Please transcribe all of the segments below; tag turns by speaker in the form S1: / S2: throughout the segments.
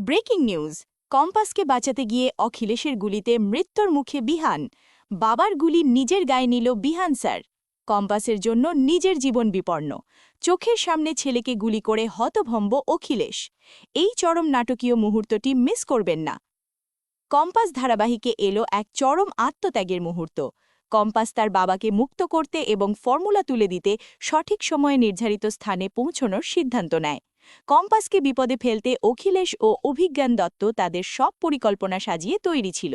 S1: Breaking news, কম্পাসকে বাঁচাতে গিয়ে অখিলেশের গুলিতে মৃত্যুর মুখে বিহান, বাবার গুলি নিজের গায়ে নিল বিহান স্যার, কম্পাসের জন্য নিজের জীবন বিপন্ন, চোখের সামনে ছেলেকে গুলি করে হতভম্ব অখিলেশ, এই চরম নাটকীয় মুহূর্তটি মিস করবেন না। কম্পাস ধারাবাহিকে এলো এক চরম আত্মত্যাগের মুহূর্ত, কম্পাস তার বাবাকে মুক্ত করতে এবং ফর্মুলা তুলে দিতে সঠিক সময়ে নির্ধারিত স্থানে পৌঁছনোর সিদ্ধান্ত নেয়। কম্পাসকে বিপদে ফেলতে অখিলেশ ও অভিজ্ঞান দত্ত তাদের সব পরিকল্পনা সাজিয়ে তৈরি ছিল।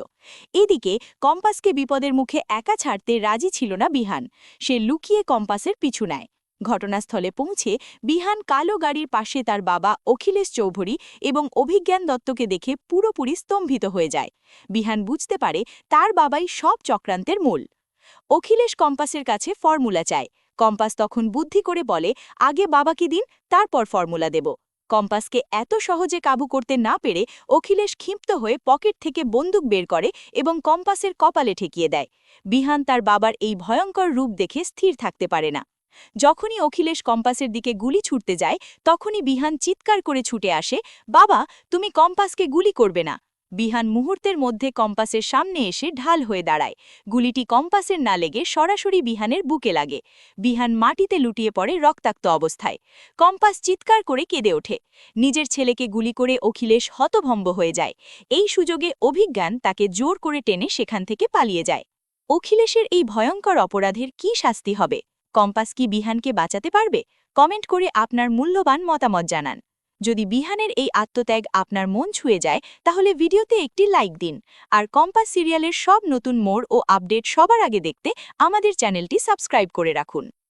S1: এদিকে কম্পাসকে বিপদের মুখে একা ছাড়তে রাজি ছিল না বিহান। সে লুকিয়ে কম্পাসের পিছু নেয়। ঘটনাস্থলে পৌঁছে বিহান কালো গাড়ির পাশে তার বাবা অখিলেশ চৌধুরী এবং অভিজ্ঞান দত্তকে দেখে পুরোপুরি স্তম্ভিত হয়ে যায়। বিহান বুঝতে পারে তার বাবাই সব চক্রান্তের মূল। অখিলেশ কম্পাসের কাছে ফর্মুলা চায়। কম্পাস তখন বুদ্ধি করে বলে, আগে বাবাকে দিন, তারপর ফর্মুলা দেব। কম্পাসকে এত সহজে কাবু করতে না পেরে অখিলেশ ক্ষিপ্ত হয়ে পকেট থেকে বন্দুক বের করে এবং কম্পাসের কপালে ঠেকিয়ে দেয়। বিহান তার বাবার এই ভয়ঙ্কর রূপ দেখে স্থির থাকতে পারে না। যখনই অখিলেশ কম্পাসের দিকে গুলি ছুটতে যায়, তখনই বিহান চিৎকার করে ছুটে আসে, বাবা, তুমি কম্পাসকে গুলি করবে না। বিহান মুহূর্তের মধ্যে কম্পাসের সামনে এসে ঢাল হয়ে দাঁড়ায়। গুলিটি কম্পাসের না লেগে সরাসরি বিহানের বুকে লাগে। বিহান মাটিতে লুটিয়ে পড়ে রক্তাক্ত অবস্থায়। কম্পাস চিৎকার করে কেঁদে ওঠে। নিজের ছেলেকে গুলি করে অখিলেশ হতভম্ব হয়ে যায়। এই সুযোগে অভিজ্ঞান তাকে জোর করে টেনে সেখান থেকে পালিয়ে যায়। অখিলেশের এই ভয়ঙ্কর অপরাধের কি শাস্তি হবে? কম্পাস কি বিহানকে বাঁচাতে পারবে? কমেন্ট করে আপনার মূল্যবান মতামত জানান। যদি বিহানের এই আত্মত্যাগ আপনার মন ছুঁয়ে যায়, তাহলে ভিডিওতে একটি লাইক দিন। আর কম্পাস সিরিয়ালের সব নতুন মোড় ও আপডেট সবার আগে দেখতে আমাদের চ্যানেলটি সাবস্ক্রাইব করে রাখুন।